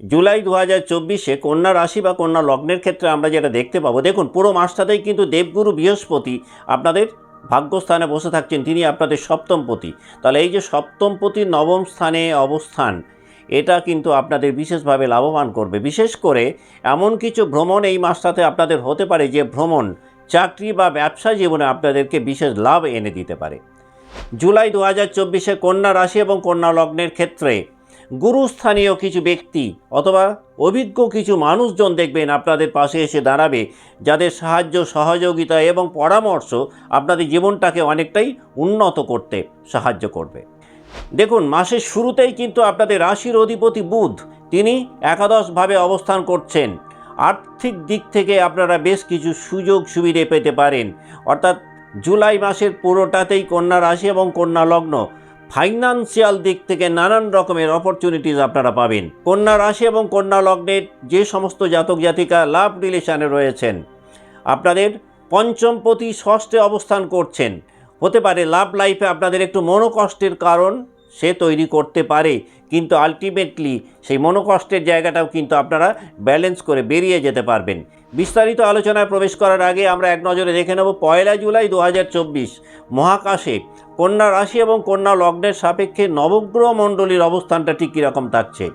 জুলাই দু হাজার চব্বিশে কন্যা রাশি বা কন্যা লগ্নের ক্ষেত্রে আমরা যেটা দেখতে পাবো, দেখুন পুরো মাসটাতেই কিন্তু দেবগুরু বৃহস্পতি আপনাদের ভাগ্যস্থানে বসে থাকছেন, তিনি আপনাদের সপ্তমপতি তাহলে এই যে সপ্তমপতি নবম স্থানে অবস্থান, এটা কিন্তু আপনাদের বিশেষভাবে লাভবান করবে। বিশেষ করে এমন কিছু ভ্রমণ এই মাসটাতে আপনাদের হতে পারে যে ভ্রমণ চাকরি বা ব্যবসা জীবনে আপনাদেরকে বিশেষ লাভ এনে দিতে পারে। জুলাই দু হাজার চব্বিশে কন্যা রাশি এবং কন্যা লগ্নের ক্ষেত্রে গুরুস্থানীয় কিছু ব্যক্তি অথবা অভিজ্ঞ কিছু মানুষজন দেখবেন আপনাদের পাশে এসে দাঁড়াবে, যাদের সাহায্য, সহযোগিতা এবং পরামর্শ আপনাদের জীবনটাকে অনেকটাই উন্নত করতে সাহায্য করবে। দেখুন, মাসের শুরুতেই কিন্তু আপনাদের রাশির অধিপতি বুধ, তিনি একাদশভাবে অবস্থান করছেন। আর্থিক দিক থেকে আপনারা বেশ কিছু সুযোগ সুবিধে পেতে পারেন। অর্থাৎ জুলাই মাসের পুরোটাতেই কন্যা রাশি এবং কন্যা লগ্ন ফাইনান্সিয়াল দিক থেকে নানান রকমের অপরচুনিটিস আপনারা পাবেন। কন্যা রাশি এবং কন্যা লগ্নের যে সমস্ত জাতক জাতিকা লাভ রিলেশনে রয়েছেন, আপনাদের পঞ্চমপতি ষষ্ঠে অবস্থান করছেন। হতে পারে লাভ লাইফে আপনাদের একটু মনোকষ্টের কারণ, সে তৈরি করতে পারে, কিন্তু আলটিমেটলি সেই মনোকষ্টের জায়গাটাও কিন্তু আপনারা ব্যালেন্স করে বেরিয়ে যেতে পারবেন। বিস্তারিত আলোচনায় প্রবেশ করার আগে আমরা এক নজরে দেখে নেব, পয়লা জুলাই দু হাজার চব্বিশ মহাকাশে কন্যা রাশি এবং কন্যা লগ্নের সাপেক্ষে নবগ্রহ মণ্ডলীর অবস্থানটা ঠিক কীরকম থাকছে?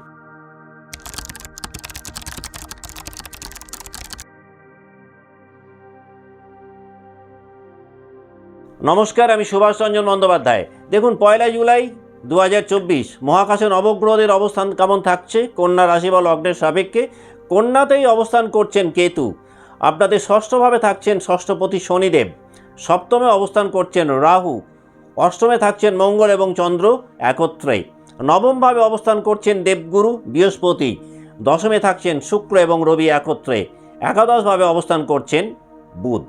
নমস্কার, আমি সুভাষ রঞ্জন বন্দ্যোপাধ্যায়। দেখুন, পয়লা জুলাই দু হাজার চব্বিশ, মহাকাশে নবগ্রহদের অবস্থান কেমন থাকছে? কন্যা রাশি বা লগ্নের সাপেক্ষে কন্যাতেই অবস্থান করছেন কেতু। আপনাদের ষষ্ঠভাবে থাকছেন ষষ্ঠপতি শনিদেব। সপ্তমে অবস্থান করছেন রাহু। অষ্টমে থাকছেন মঙ্গল এবং চন্দ্র একত্রে। নবমভাবে অবস্থান করছেন দেবগুরু বৃহস্পতি। দশমে থাকছেন শুক্র এবং রবি একত্রে। একাদশভাবে অবস্থান করছেন বুধ।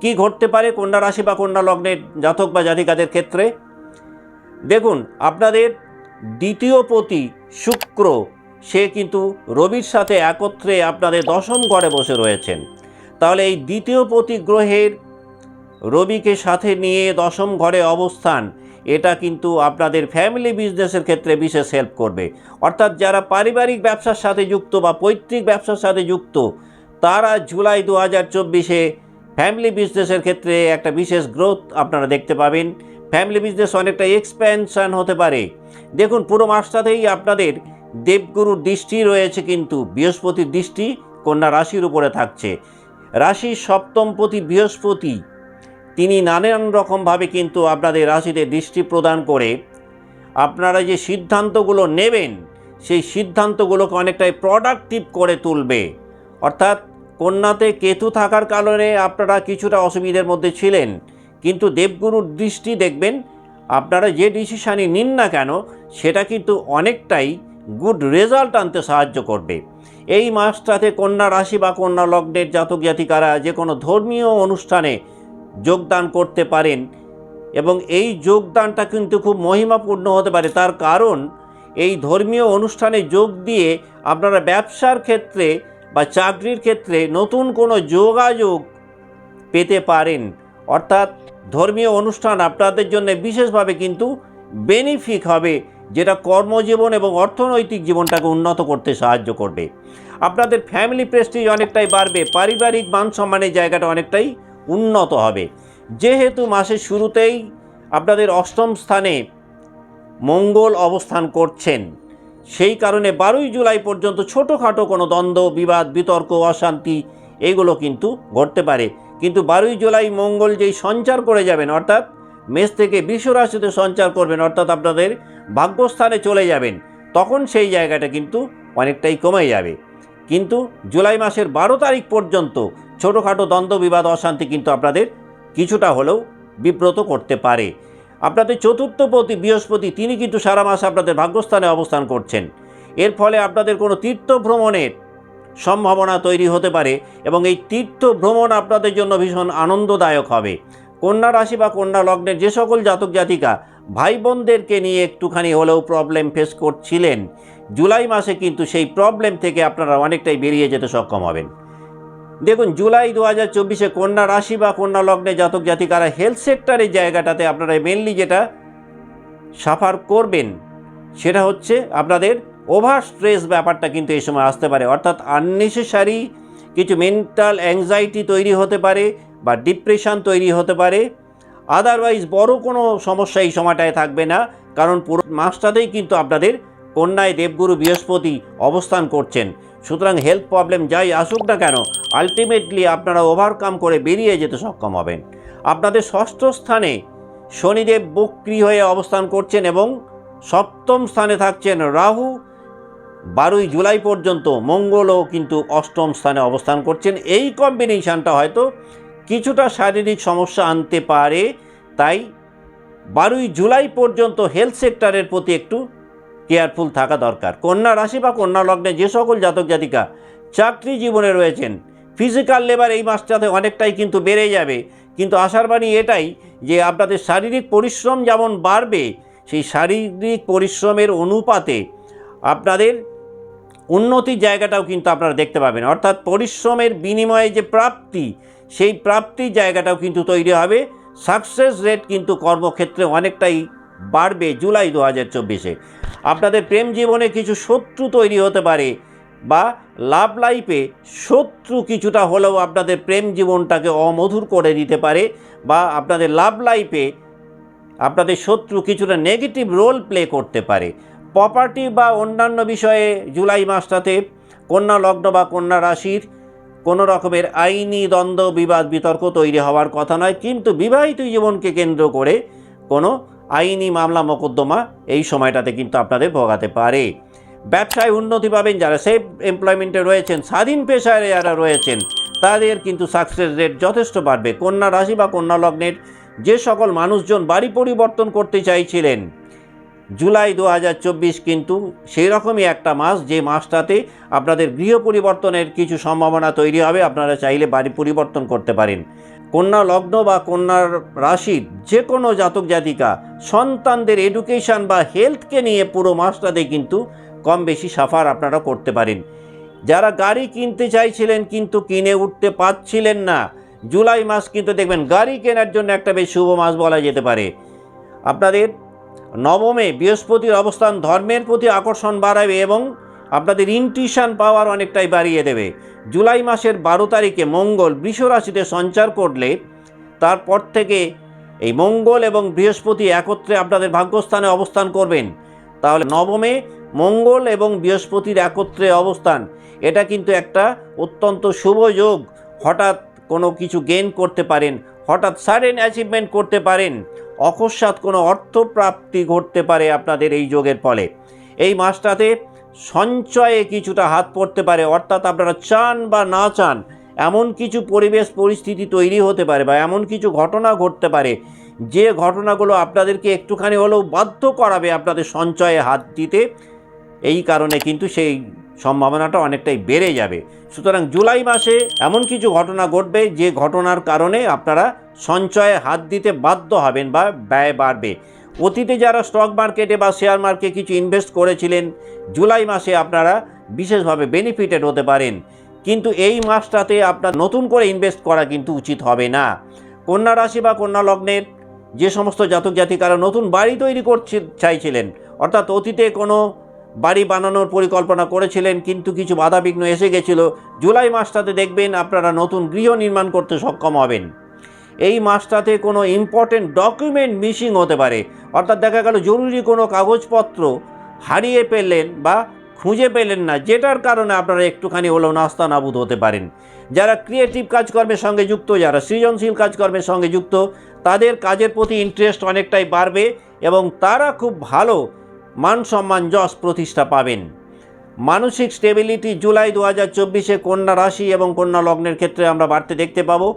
কি ঘটতে পারে কন্যা রাশি বা কন্যা লগ্নের জাতক বা জাতিকাদের ক্ষেত্রে? দেখুন, আপনাদের দ্বিতীয় পতি শুক্র, সে কিন্তু রবির সাথে একত্রে আপনাদের দশম ঘরে বসে রয়েছেন। তাহলে এই দ্বিতীয় পতি গ্রহের রবিকে সাথে নিয়ে দশম ঘরে অবস্থান। এটা কিন্তু আপনাদের ফ্যামিলি বিজনেসের ক্ষেত্রে বিশেষ হেল্প করবে। অর্থাৎ যারা পারিবারিক ব্যবসার সাথে যুক্ত বা পৈতৃক ব্যবসার সাথে যুক্ত, তারা জুলাই দু হাজার চব্বিশে ফ্যামিলি বিজনেসের ক্ষেত্রে একটা বিশেষ গ্রোথ আপনারা দেখতে পাবেন। ফ্যামিলি বিজনেস অনেকটা এক্সপ্যানশন হতে পারে। দেখুন, পুরো মাসটাতেই আপনাদের দেবগুরুর দৃষ্টি রয়েছে কিন্তু, বৃহস্পতির দৃষ্টি কন্যা রাশির উপরে থাকছে। রাশির সপ্তমপতি বৃহস্পতি তিনি নানান রকমভাবে কিন্তু আপনাদের রাশিতে দৃষ্টি প্রদান করে আপনারা যে সিদ্ধান্তগুলো নেবেন, সেই সিদ্ধান্তগুলোকে অনেকটাই প্রোডাক্টিভ করে তুলবে। অর্থাৎ কন্যাতে কেতু থাকার কারণে আপনারা কিছুটা অসুবিধার মধ্যে ছিলেন, কিন্তু দেবগুরুর দৃষ্টি দেখবেন, আপনারা যে ডিসিশানই নিন না কেন, সেটা কিন্তু অনেকটাই গুড রেজাল্ট আনতে সাহায্য করবে। এই মাসটাতে কন্যা রাশি বা কন্যা লগ্নের জাতক জাতিকারা যে কোনো ধর্মীয় অনুষ্ঠানে যোগদান করতে পারেন এবং এই যোগদানটা কিন্তু খুব মহিমাপূর্ণ হতে পারে। তার কারণ এই ধর্মীয় অনুষ্ঠানে যোগ দিয়ে আপনারা ব্যবসার ক্ষেত্রে বা চাকরির ক্ষেত্রে নতুন কোনো যোগাযোগ পেতে পারেন। অর্থাৎ ধর্মীয় অনুষ্ঠান আপনাদের জন্য বিশেষভাবে কিন্তু বেনিফিক হবে, যেটা কর্মজীবন এবং অর্থনৈতিক জীবনটাকে উন্নত করতে সাহায্য করবে। আপনাদের ফ্যামিলি প্রেস্টিজ অনেকটাই বাড়বে, পারিবারিক মান সম্মানের জায়গাটা অনেকটাই উন্নত হবে। যেহেতু মাসের শুরুতেই আপনাদের অষ্টম স্থানে মঙ্গল অবস্থান করছেন, সেই কারণে বারোই জুলাই পর্যন্ত ছোটোখাটো কোনো দ্বন্দ্ব, বিবাদ, বিতর্ক, অশান্তি এগুলো কিন্তু ঘটতে পারে। কিন্তু বারোই জুলাই মঙ্গল যেই সঞ্চার করে যাবেন, অর্থাৎ মেষ থেকে বিশ্ব রাশিতে সঞ্চার করবেন, অর্থাৎ আপনাদের ভাগ্যস্থানে চলে যাবেন, তখন সেই জায়গাটা কিন্তু অনেকটাই কমে যাবে। কিন্তু জুলাই মাসের বারো তারিখ পর্যন্ত ছোটোখাটো দ্বন্দ্ব, বিবাদ, অশান্তি কিন্তু আপনাদের কিছুটা হলেও বিব্রত করতে পারে। আপনাদের চতুর্থপতি বৃহস্পতি তিনি কিন্তু সারা মাস আপনাদের ভাগ্যস্থানে অবস্থান করছেন। এর ফলে আপনাদের কোনো তীর্থ ভ্রমণের সম্ভাবনা তৈরি হতে পারে এবং এই তীর্থ ভ্রমণ আপনাদের জন্য ভীষণ আনন্দদায়ক হবে। কন্যা রাশি বা কন্যা লগ্নের যে সকল জাতক জাতিকা ভাই বোনদেরকে নিয়ে একটুখানি হলেও প্রবলেম ফেস করছিলেন। জুলাই মাসে কিন্তু সেই প্রবলেম থেকে আপনারা অনেকটাই বেরিয়ে যেতে সক্ষম হবেন। দেখুন, জুলাই দু হাজার চব্বিশে কন্যা রাশি বা কন্যা লগ্নে জাতক জাতিকারা হেলথ সেক্টরের জায়গাটাতে আপনারা মেনলি যেটা সাফার করবেন, সেটা হচ্ছে আপনাদের ওভার স্ট্রেস ব্যাপারটা কিন্তু এই সময় আসতে পারে। অর্থাৎ আননেসেসারি কিছু মেন্টাল অ্যাংজাইটি তৈরি হতে পারে বা ডিপ্রেশন তৈরি হতে পারে। আদারওয়াইজ বড় কোনো সমস্যা এই সময়টায় থাকবে না। কারণ পুরো মাসটাতেই কিন্তু আপনাদের কন্যায় দেবগুরু বৃহস্পতি অবস্থান করছেন। সুতরাং হেলথ প্রবলেম যাই আসুক না কেন আলটিমেটলি আপনারা ওভারকাম করে বেরিয়ে যেতে সক্ষম হবেন। আপনাদের ষষ্ঠ স্থানে শনিদেব বক্রি হয়ে অবস্থান করছেন এবং সপ্তম স্থানে থাকছেন রাহু। বারোই জুলাই পর্যন্ত মঙ্গলও কিন্তু অষ্টম স্থানে অবস্থান করছেন। এই কম্বিনেশনটা হয়তো কিছুটা শারীরিক সমস্যা আনতে পারে, তাই বারোই জুলাই পর্যন্ত হেলথ সেক্টরের প্রতি একটু কেয়ারফুল থাকা দরকার। কন্যা রাশি বা কন্যা লগ্নে যে সকল জাতক জাতিকা চাকরি জীবনে রয়েছেন ফিজিক্যাল লেবার এই মাসটাতে অনেকটাই কিন্তু বেড়ে যাবে। কিন্তু আশার বাণী এটাই যে আপনাদের শারীরিক পরিশ্রম যেমন বাড়বে, সেই শারীরিক পরিশ্রমের অনুপাতে আপনাদের উন্নতির জায়গাটাও কিন্তু আপনারা দেখতে পাবেন। অর্থাৎ পরিশ্রমের বিনিময়ে যে প্রাপ্তি, সেই প্রাপ্তির জায়গাটাও কিন্তু তৈরি হবে। সাকসেস রেট কিন্তু কর্মক্ষেত্রে অনেকটাই বাড়বে জুলাই দু হাজার চব্বিশে। আপনাদের প্রেম জীবনে কিছু শত্রু তৈরি হতে পারে বা লাভ লাইফে শত্রু কিছুটা হলেও আপনাদের প্রেম জীবনটাকে অমধুর করে দিতে পারে বা আপনাদের লাভ লাইফে আপনাদের শত্রু কিছুটা নেগেটিভ রোল প্লে করতে পারে। প্রপার্টি বা অন্যান্য বিষয়ে জুলাই মাসটাতে কন্যা লগ্ন বা কন্যা রাশির কোনো রকমের আইনি দ্বন্দ্ব, বিবাদ, বিতর্ক তৈরি হওয়ার কথা নয়, কিন্তু বিবাহিত জীবনকে কেন্দ্র করে কোনো আইনি মামলা মোকদ্দমা এই সময়টাতে কিন্তু আপনাদের ভোগাতে পারে। ব্যবসায় উন্নতি পাবেন যারা সেফ এমপ্লয়মেন্টে রয়েছেন, স্বাধীন পেশায় যারা রয়েছেন, তাদের কিন্তু সাকসেস রেট যথেষ্ট বাড়বে। কন্যা রাশি বা কন্যা লগ্নের যে সকল মানুষজন বাড়ি পরিবর্তন করতে চাইছিলেন, জুলাই দু হাজার চব্বিশ কিন্তু সেই রকমই একটা মাস, যে মাসটাতে আপনাদের গৃহ পরিবর্তনের কিছু সম্ভাবনা তৈরি হবে। আপনারা চাইলে বাড়ি পরিবর্তন করতে পারেন। কন্যা লগ্ন বা কন্যার রাশির যে কোনো জাতক জাতিকা, সন্তানদের এডুকেশন বা হেলথকে নিয়ে পুরো মাসটাতে কিন্তু কম বেশি সাফার আপনারা করতে পারেন। যারা গাড়ি কিনতে চাইছিলেন কিন্তু কিনে উঠতে পারছিলেন না, জুলাই মাস কিন্তু দেখবেন গাড়ি কেনার জন্য একটা বেশ শুভ মাস বলা যেতে পারে। আপনাদের নবমে বৃহস্পতির অবস্থান ধর্মের প্রতি আকর্ষণ বাড়াবে এবং আপনাদের ইনটিউশন পাওয়ার অনেকটাই বাড়িয়ে দেবে। জুলাই মাসের বারো তারিখে মঙ্গল বৃষ রাশিতে সঞ্চার করলে তারপর থেকে এই মঙ্গল এবং বৃহস্পতি একত্রে আপনাদের ভাগ্যস্থানে অবস্থান করবেন। তাহলে নবমে মঙ্গল এবং বৃহস্পতির একত্রে অবস্থান। এটা কিন্তু একটা অত্যন্ত শুভ যোগ। হঠাৎ কোনো কিছু গেইন করতে পারেন, হঠাৎ সাডেন অ্যাচিভমেন্ট করতে পারেন, অকস্মাৎ কোনো অর্থপ্রাপ্তি ঘটতে পারে আপনাদের এই যোগের ফলে। এই মাসটাতে সঞ্চয়ে কিছুটা হাত পড়তে পারে, অর্থাৎ আপনারা চান বা না চান, এমন কিছু পরিবেশ পরিস্থিতি তৈরি হতে পারে বা এমন কিছু ঘটনা ঘটতে পারে, যে ঘটনাগুলো আপনাদেরকে একটুখানি হলেও বাধ্য করাবে আপনাদের সঞ্চয়ে হাত দিতে, এই কারণে কিন্তু সেই সম্ভাবনাটা অনেকটাই বেড়ে যাবে। সুতরাং জুলাই মাসে এমন কিছু ঘটনা ঘটবে, যে ঘটনার কারণে আপনারা সঞ্চয়ে হাত দিতে বাধ্য হবেন বা ব্যয় বাড়বে। অতীতে যারা স্টক মার্কেটে বা শেয়ার মার্কেটে কিছু ইনভেস্ট করেছিলেন, জুলাই মাসে আপনারা বিশেষভাবে বেনিফিটেড হতে পারেন। কিন্তু এই মাসটাতে আপনার নতুন করে ইনভেস্ট করা কিন্তু উচিত হবে না। কন্যা রাশি বা কন্যা লগ্নের যে সমস্ত জাতক জাতিকারা নতুন বাড়ি তৈরি করছে, চাইছিলেন, অর্থাৎ অতীতে কোনো বাড়ি বানানোর পরিকল্পনা করেছিলেন, কিন্তু কিছু বাধাবিঘ্ন এসে গেছিল, জুলাই মাসটাতে দেখবেন আপনারা নতুন গৃহ নির্মাণ করতে সক্ষম হবেন। এই মাসটাতে কোনো ইম্পর্টেন্ট ডকুমেন্ট মিসিং হতে পারে। অর্থাৎ দেখা গেল জরুরি কোনো কাগজপত্র হারিয়ে পেলেন বা খুঁজে পেলেন না, যেটার কারণে আপনারা একটুখানি হলেও নাস্তা নাবুদ হতে পারেন। যারা ক্রিয়েটিভ কাজকর্মের সঙ্গে যুক্ত, যারা সৃজনশীল কাজকর্মের সঙ্গে যুক্ত, তাদের কাজের প্রতি ইন্টারেস্ট অনেকটাই বাড়বে এবং তারা খুব ভালো মান সম্মান যশ প্রতিষ্ঠা পাবেন। মানসিক স্টেবিলিটি জুলাই দু হাজার চব্বিশে কন্যা রাশি এবং কন্যা লগ্নের ক্ষেত্রে আমরা বাড়তে দেখতে পাবো।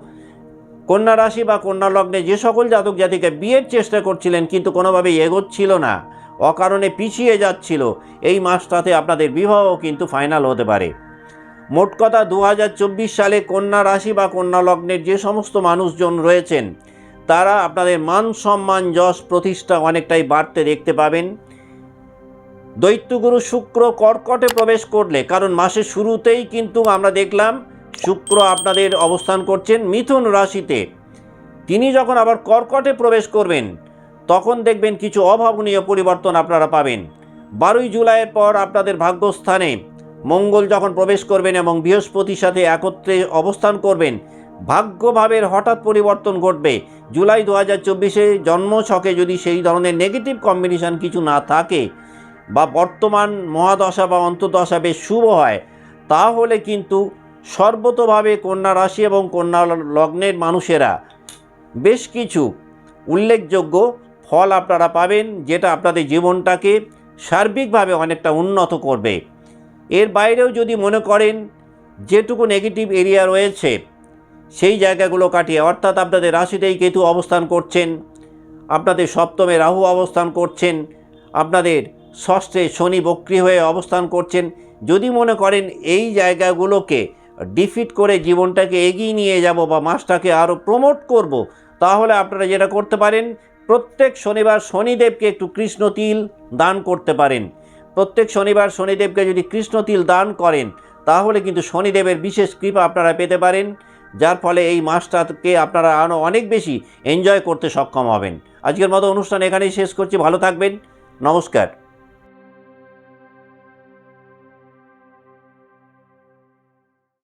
কন্যা রাশি বা কন্যা লগ্নে যে সকল জাতক জাতিকে বিয়ের চেষ্টা করছিলেন, কিন্তু কোনোভাবেই এগোচ্ছিল না, অকারণে পিছিয়ে যাচ্ছিল। এই মাসটাতে আপনাদের বিবাহ কিন্তু ফাইনাল হতে পারে। মোট কথা দু হাজার চব্বিশ সালে কন্যা রাশি বা কন্যা লগ্নের যে সমস্ত মানুষজন রয়েছেন, তারা আপনাদের মান সম্মান, যশ, প্রতিষ্ঠা অনেকটাই বাড়তে দেখতে পাবেন। দৈত্যগুরু শুক্র কর্কটে প্রবেশ করলে, কারণ মাসের শুরুতেই কিন্তু আমরা দেখলাম শুক্র আপনাদের অবস্থান করছেন মিথুন রাশিতে। তিনি যখন আবার কর্কটে প্রবেশ করবেন, তখন দেখবেন কিছু অভাবনীয় পরিবর্তন আপনারা পাবেন। বারোই জুলাইয়ের পর আপনাদের ভাগ্যস্থানে মঙ্গল যখন প্রবেশ করবেন এবং বৃহস্পতির সাথে একত্রে অবস্থান করবেন, ভাগ্যভাবের হঠাৎ পরিবর্তন ঘটবে। জুলাই দু হাজার চব্বিশে জন্মছকে যদি সেই ধরনের নেগেটিভ কম্বিনেশন কিছু না থাকে বা বর্তমান মহাদশা বা অন্তর্দশা বেশ শুভ হয়, তাহলে কিন্তু সর্বতভাবে কন্যা রাশি এবং কন্যা লগ্নের মানুষেরা বেশ কিছু উল্লেখযোগ্য ফল আপনারা পাবেন, যেটা আপনাদের জীবনটাকে সার্বিকভাবে অনেকটা উন্নত করবে। এর বাইরেও যদি মনে করেন, যেটুকু নেগেটিভ এরিয়া রয়েছে, সেই জায়গাগুলো কাটিয়ে, অর্থাৎ আপনাদের রাশিতেই কেতু অবস্থান করছেন, আপনাদের সপ্তমে রাহু অবস্থান করছেন, আপনাদের ষষ্ঠে শনি বক্রি হয়ে অবস্থান করছেন, যদি মনে করেন এই জায়গাগুলোকে ডিফিট করে জীবনটাকে এগিয়ে নিয়ে যাব বা মাসটাকে আরও প্রমোট করব, তাহলে আপনারা যেটা করতে পারেন, প্রত্যেক শনিবার শনিদেবকে একটু কৃষ্ণ তিল দান করতে পারেন। প্রত্যেক শনিবার শনিদেবকে যদি কৃষ্ণ তিল দান করেন, তাহলে কিন্তু শনিদেবের বিশেষ কৃপা আপনারা পেতে পারেন, যার ফলে এই মাসটাকে আপনারা আরও অনেক বেশি এনজয় করতে সক্ষম হবেন। আজকের মতো অনুষ্ঠান এখানেই শেষ করছি, ভালো থাকবেন, নমস্কার।